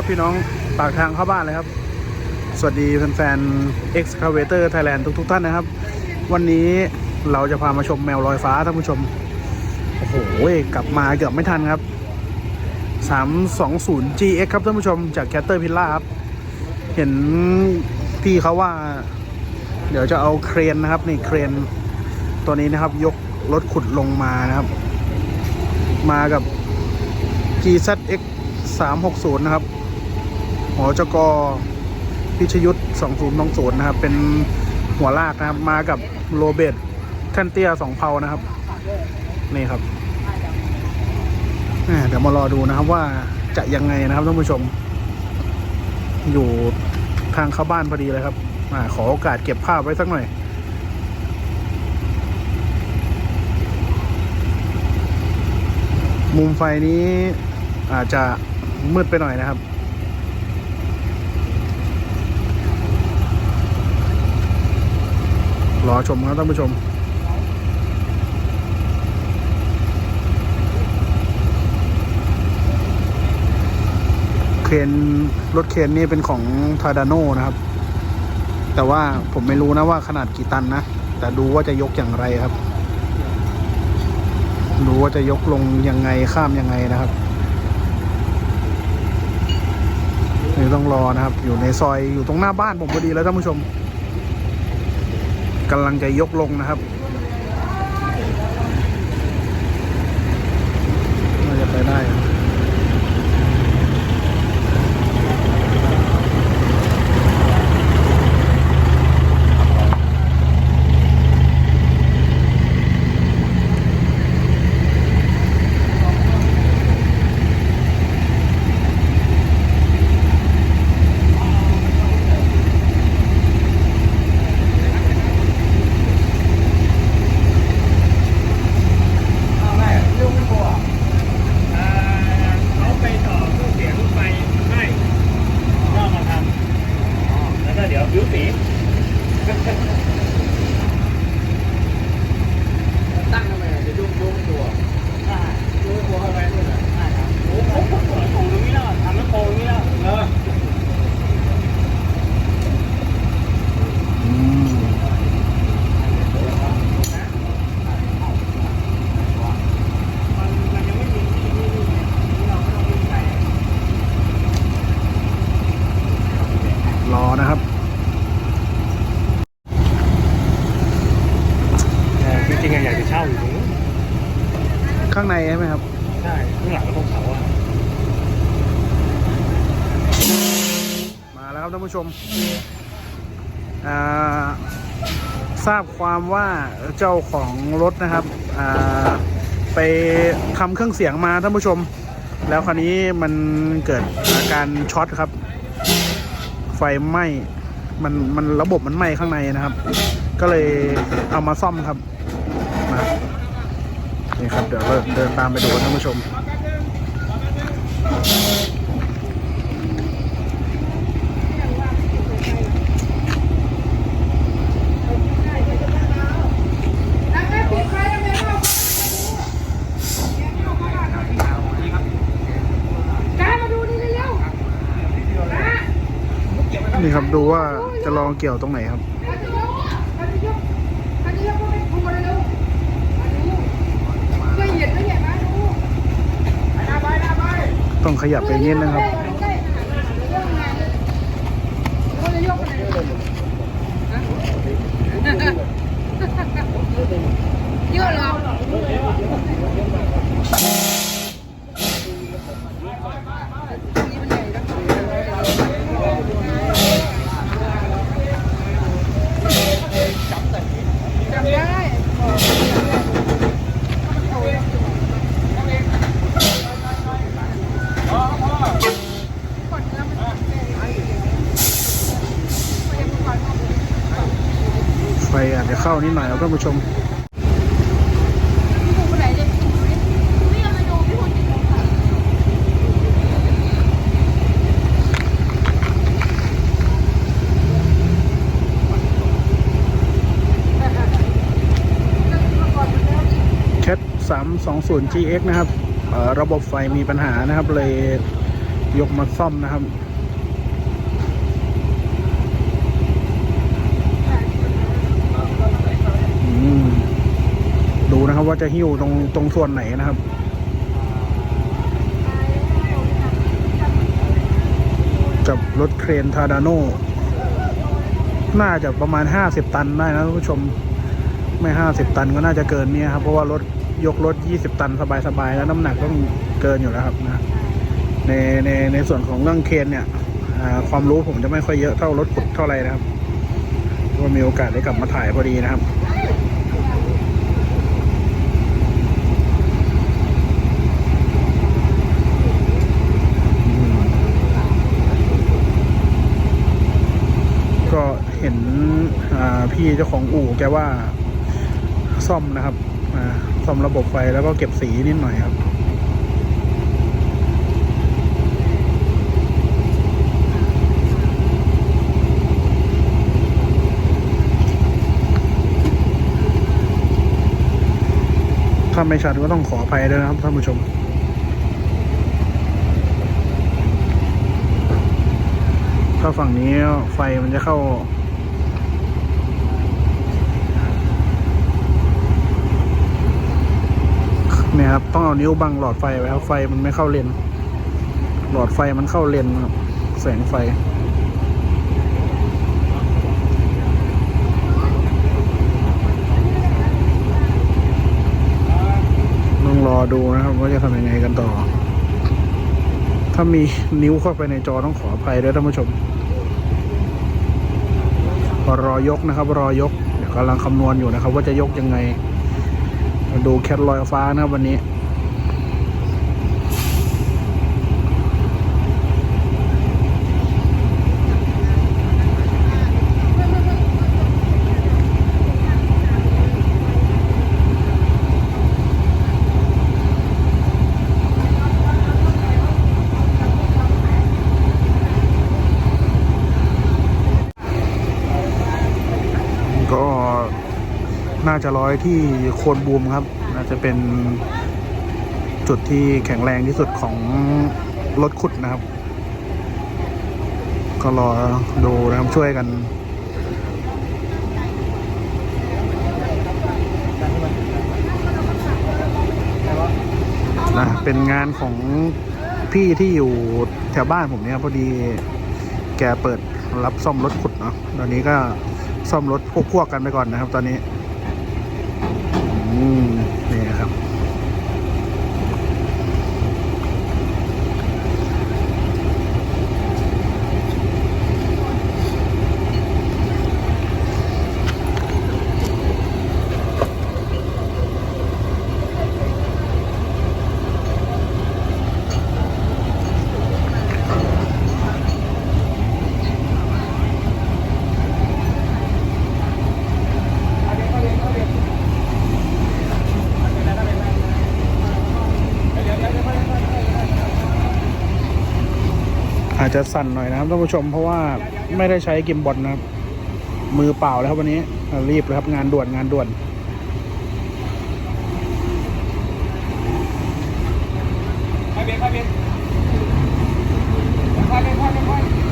ครับพี่น้องปากทางเข้าบ้านเลยครับ สวัสดีแฟนๆ Excavator Thailand ทุกๆท่านนะครับ วันนี้เราจะพามาชมแมวลอยฟ้าท่านผู้ชม โอ้โหกลับมาเกือบไม่ทันครับ 320 GX ครับท่านผู้ชมจาก Caterpillar ครับ เห็นพี่เขาว่า เดี๋ยวจะเอาเครนนะครับนี่เครน ตัวนี้นะครับยกรถขุดลงมานะครับ มากับ GZX 360 นะครับ อจกพิชยุทธ์2020นะครับ เป็นหัวลากนะครับ มากับโรเบตแท่นเตี้ยสองเพานะครับ นี่ครับอ่าเดี๋ยวมารอดูนะครับว่าจะยังไงนะครับท่านผู้ชม อยู่ทางเข้าบ้านพอดีเลยครับอาขอโอกาสเก็บภาพไว้สักหน่อยมุมไฟนี้อาจจะมืดไปหน่อยนะครับ รอ ชมครับท่านผู้ชม เคนรถเคนนี่เป็นของทาดาโนนะครับ แต่ว่าผมไม่รู้นะว่าขนาดกี่ตันนะ แต่ดูว่าจะยกอย่างไรครับ ดูว่าจะยกลงยังไงข้ามยังไงนะครับนี่ต้องรอนะครับ อยู่ในซอยอยู่ตรงหน้าบ้านผมพอดีแล้วท่านผู้ชม กำลังจะยกลงนะครับน่าจะไปได้ครับ เขาไปต่อเครื่องเสียงไฟให้ก็มาทำแล้วก็เดี๋ยวผิวสี ตั้งทำไมอะจะยุ่งยุ่งตัวยุ่งตัวเข้าไปด้วยนะ โอ้โหโป่งตรงนี้แล้วทำแล้วโป่งนี้แล้ว เออ อืม มันมันยังไม่มีที่นี่นี่นี่เราก็ต้องวิ่งไป รอนะครับ จริงๆอยากจะเช่าอยู่ตรงนู้น ข้างในใช่ไหมครับ ใช่ข้างหลังก็ตรงเขาอะ มาแล้วครับ ทราบความว่าเจ้าของรถนะครับไปทำเครื่องเสียงมาท่านผู้ชม แล้วคราวนี้มันเกิดอาการช็อตครับ ไฟไหม้มันมันระบบมันไหม้ข้างในนะครับ ก็เลยเอามาซ่อมครับนี่ครับเดี๋ยวเราเดินตามไปดูท่านผู้ชม นี่ครับ ดูว่าจะลองเกี่ยวตรงไหนครับต้องขยับไปนิดนะครับ เยอะเหรอ จำได้ ไฟอาจจะเข้า หน่อยครับท่านผู้ชมแคท320 GX นะครับระบบไฟมีปัญหานะครับเลยยกมาซ่อมนะครับ อืมดู นะครับ ว่าจะหิ้วตรงตรงส่วนไหนนะครับกับรถเครนทาดาโน่น่าจะประมาณห้าสิบตันได้นะท่านผู้ชมไม่ห้าสิบตันก็น่าจะเกินเนี่ยครับเพราะว่ารถยกรถยี่สิบตันสบายๆแล้วน้ำหนักต้องเกินอยู่แล้วครับนะในในในส่วนของเรื่องเครนเนี่ยความรู้ผมจะไม่ค่อยเยอะเท่ารถขุดเท่าไรนะครับว่ามีโอกาสได้กลับมาถ่ายพอดีนะครับ ก็เห็นพี่เจ้าของอู่แกว่าซ่อมนะครับซ่อมระบบไฟแล้วก็เก็บสีนิดหน่อยครับถ้าไม่ชัดก็ต้องขออภัยด้วยนะครับท่านผู้ชมถ้าฝั่งนี้ไฟมันจะเข้า เครับ ต้องเอานิ้วบังหลอดไฟไว้ครับไฟมันไม่เข้าเลนหลอดไฟมันเข้าเลนครับแสงไฟต้องรอดูนะครับ ว่าจะทำยังไงกันต่อ ถ้ามีนิ้วเข้าไปในจอต้องขออภัยด้วยท่านผู้ชมรอยกนะครับ รอยกเดี๋ยวกำลังคำนวณอยู่นะครับ ว่าจะยกยังไง มาดูแคทลอยฟ้านะครับวันนี้ ก็น่า จะร้อยที่โคนบูมครับน่าจะเป็นจุดที่แข็งแรงที่สุดของรถขุดนะครับ ก็รอดูนะครับช่วยกันนะเป็นงานของพี่ที่อยู่แถวบ้านผมเนี่ยพอดีแกเปิดรับซ่อมรถขุดเนาะตอนนี้ก็ซ่อมรถพวกๆกันไปก่อนนะครับ ตอนนี้ จจะสั่นหน่อยนะครับท่านผู้ชมเพราะว่าไม่ได้ใช้กิมบอลนะครับ มือเปล่าแล้วครับวันนี้รีบเลยครับงานด่วนงานด่วน ไปเบรกไปเบรกค่อยๆค่อยๆค่อยๆ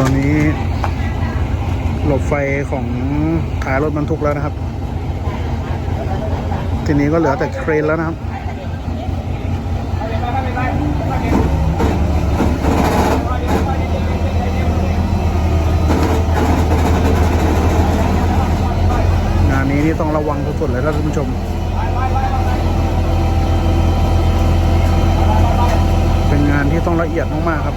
ตอนนี้ หลบ ไฟของท้ายรถบรรทุกแล้วนะครับ ทีนี้ก็เหลือแต่เครนแล้วนะครับงานนี้นี่ต้องระวังสุดๆเลยท่านผู้ชม เป็นงานที่ต้องละเอียดมากๆครับ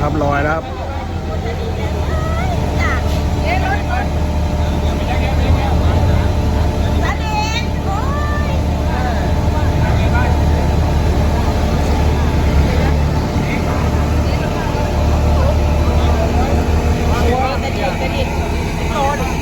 ครับลอยแล้วครับโดน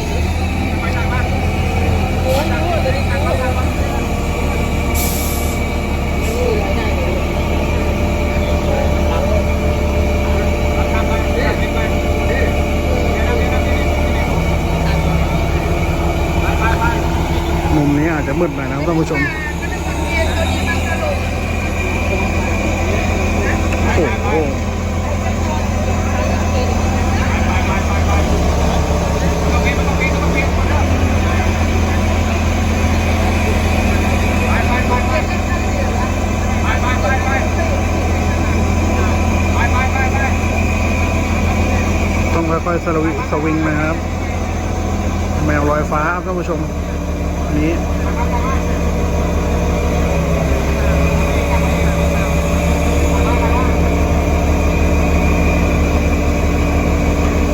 อาจจะมืดหน่อยนะครับท่านผู้ชมโอ้โหต้องค่อยๆสวิสวิงนะครับแมวลอยฟ้าครับท่านผู้ชมอันนี้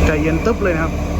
ใจเย็น ตึ๊บเลยนะครับ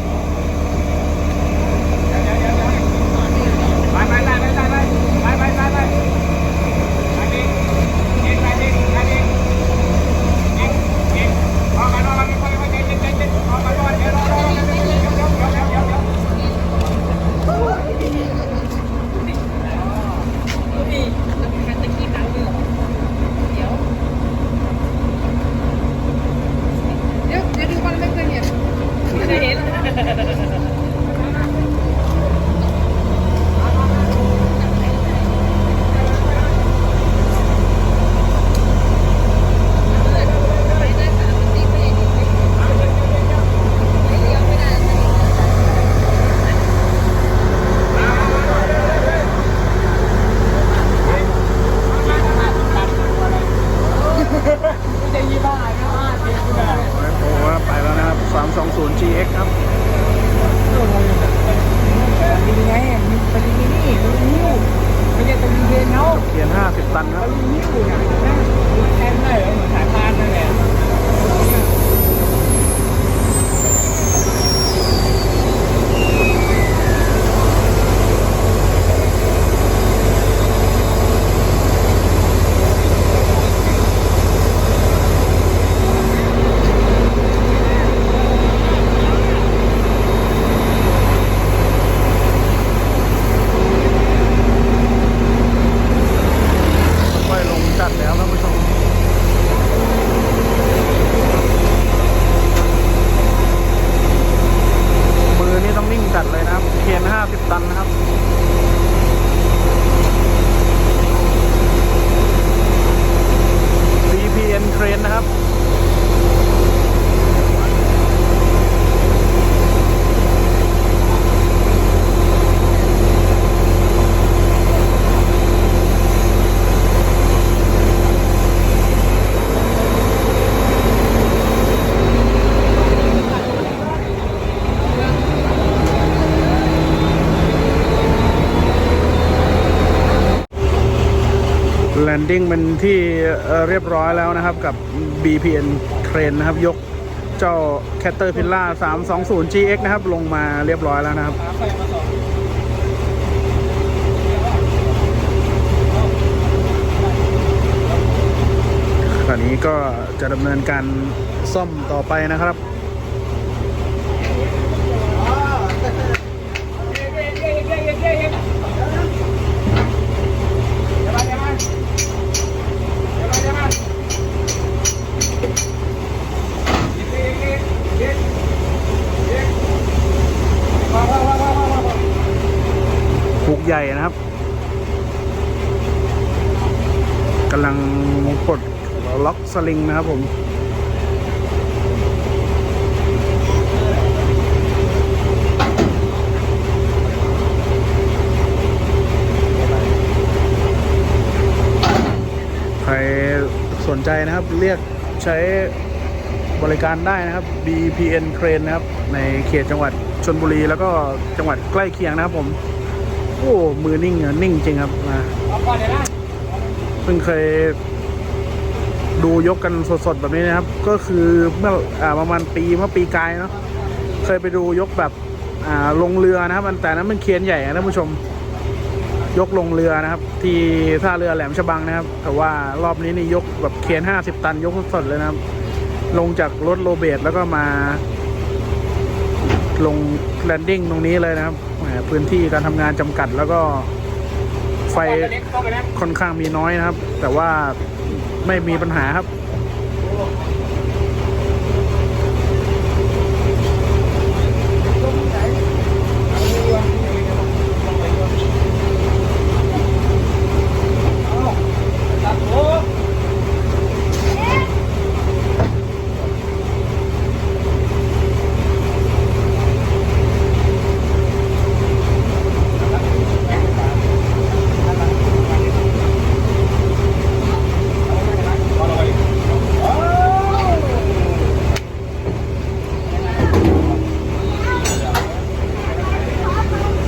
0 GX ครับ ยังไงมันเป็นนี่มันนิ้วมันจะเป็นเดินเนาะ เขียน 50 ตันครับ นิ้วนะแทนได้เหรอเหมือนสายพานนั่นแหละ ค่อยลงจัดแล้วท่านผู้ชม มือนี่ต้องนิ่งจัดเลยนะครับ เขียน 50 ตันนะครับ BPN Crane นะครับ แลน ดิ้งเป็นที่เรียบร้อยแล้วนะครับกับ BPN Crane นะครับ ยกเจ้า Caterpillar 320 GX นะครับ ลงมาเรียบร้อยแล้วนะครับตอนนี้ก็จะดำเนินการซ่อมต่อไปนะครับ ใหญ่นะครับกำลังปลดล็อกสลิงนะครับผมใครสนใจนะครับเรียกใช้บริการได้นะครับ BPN เครนนะครับ ในเขตจังหวัดชนบุรี แล้วก็จังหวัดใกล้เคียงนะครับผม อ้มือนิ่งอะนิ่งจริงครับนะเอาก่อนเดี๋ยนะเพิ่งเคยดูยกกันสดๆแบบนี้นะครับ ก็คือเมื่ออประมาณปีเมื่อปีกายเนาะเคยไปดูยกแบบลงเรือนะครับแต่นั้นมันเคียนใหญ่นะท่านผู้ชม ยกลงเรือนะครับ ที่ท่าเรือแหลมฉบังนะครับ แต่ว่ารอบนี้นี่ยกแบบเคียน50ตันยกสดเลยนะครับ ลงจากรถโรเบตแล้วก็มา ลงแลนดิ้งตรงนี้เลยนะครับ พื้นที่การทำงานจำกัดแล้วก็ไฟก่อนจะเล็กต้องไปแล้วค่อนข้างมีน้อยนะครับ แต่ว่าไม่มีปัญหาครับ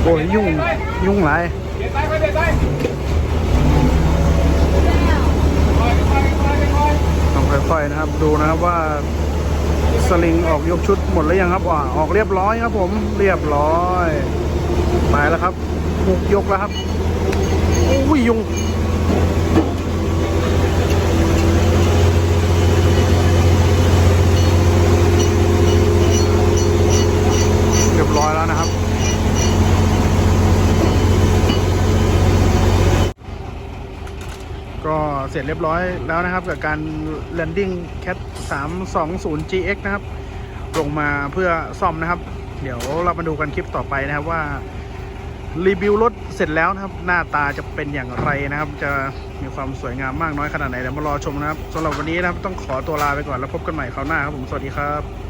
โอ้ยยุ่งยุ่งหลาย เดี๋ยวไปไปเดี๋ยวไปค่อยค่อยค่อยค่อย ต้องค่อยๆนะครับ ดูนะครับว่าสลิงออกยกชุดหมดแล้วยังครับอ่าออกเรียบร้อยครับ ผมเรียบร้อยไปแล้วครับหกยกแล้วครับอุ้ยยุงเรียบร้อยแล้วนะครับ ก็ เสร็จเรียบร้อยแล้วนะครับ กับการ landing cat 320 GX นะครับ ลงมาเพื่อซ่อมนะครับ เดี๋ยวเรามาดูกันคลิปต่อไปนะครับว่า รีวิวรถเสร็จแล้วนะครับ หน้าตาจะเป็นอย่างไรนะครับ จะมีความสวยงามมากน้อยขนาดไหนเดี๋ยวมารอชมนะครับสำหรับวันนี้นะครับต้องขอตัวลาไปก่อนแล้วพบกันใหม่คราวหน้าครับผมสวัสดีครับ